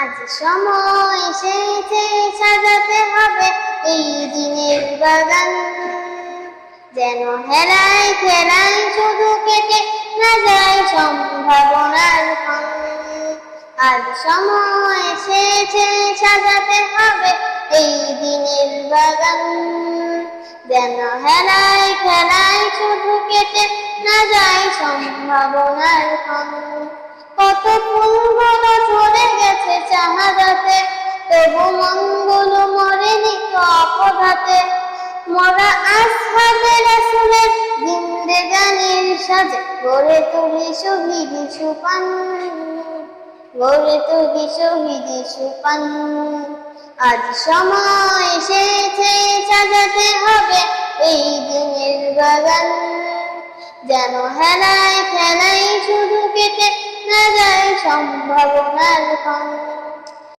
আজ সময় এসেছে, সাজাতে হবে এই দিনের বাগান। যেন হেলায় খেলায় শুধু কেটে না যায় সম্ভাবনার আজ সময় এসেছে, সাজাতে হবে এই দিনের বাগান। যেন হেলায় খেলায় শুধু কেটে না যায় সম্ভাবনার কত ফুলগুলো তবু মনগুলো মরেনি তো অপঘাতে। মরা আসহাবে রাসূলের জিন্দেগানির সাজে। গড়ে তুলি শহীদ সুপান। গড়ে তুলি শহীদ সুপান। আজ সময় এসেছে সাজাতে হবে এই দিনের বাগান। যেন হেলায় খেলায় শুধু কেটে না যায় সম্ভাবনার ক্ষণ।